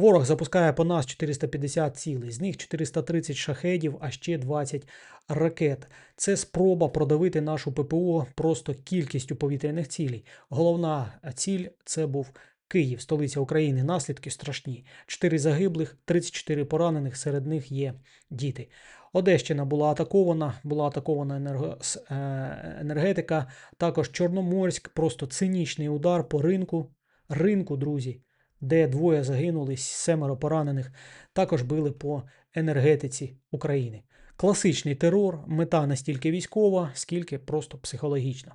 Ворог запускає по нас 450 цілей, з них 430 шахедів, а ще 20 ракет. Це спроба продавити нашу ППО просто кількістю повітряних цілей. Головна ціль це був Київ, столиця України. Наслідки страшні: 4 загиблих, 34 поранених. Серед них є діти. Одещина була атакована, була атакована е, енергетика. Також Чорноморськ, просто цинічний удар по ринку. Ринку, друзі, де двоє загинули, семеро поранених. Також били по енергетиці України. Класичний терор, мета не стільки військова, скільки просто психологічна.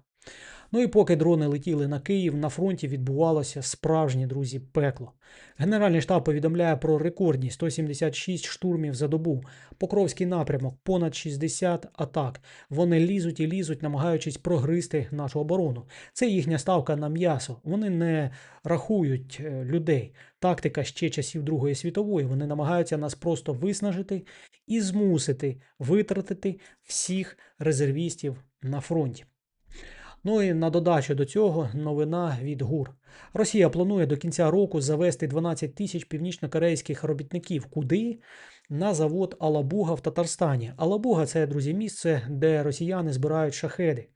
Ну і поки дрони летіли на Київ, на фронті відбувалося справжнє, друзі, пекло. Генеральний штаб повідомляє про рекордні 176 штурмів за добу. Покровський напрямок, понад 60 атак. Вони лізуть і лізуть, намагаючись прогризти нашу оборону. Це їхня ставка на м'ясо. Вони не рахують е, людей. Тактика ще часів Другої світової. Вони намагаються нас просто виснажити і змусити витратити всіх резервістів на фронті. Ну і на додачу до цього новина від ГУР. Росія планує до кінця року завести 12 тисяч північнокорейських робітників. Куди? На завод Алабуга в Татарстані. Алабуга це, друзі, місце, де росіяни збирають шахеди.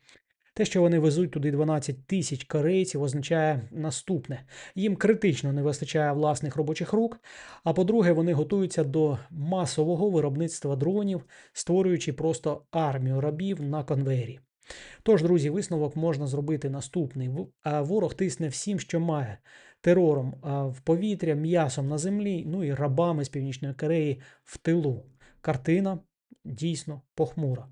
Те, що вони везуть туди 12 тисяч корейців, означає наступне: їм критично не вистачає власних робочих рук. А по-друге, вони готуються до масового виробництва дронів, створюючи просто армію рабів на конвейері. Тож, друзі, висновок можна зробити наступний. Ворог тисне всім, що має терором в повітря, м'ясом на землі, ну і рабами з Північної Кореї в тилу. Картина дійсно похмура.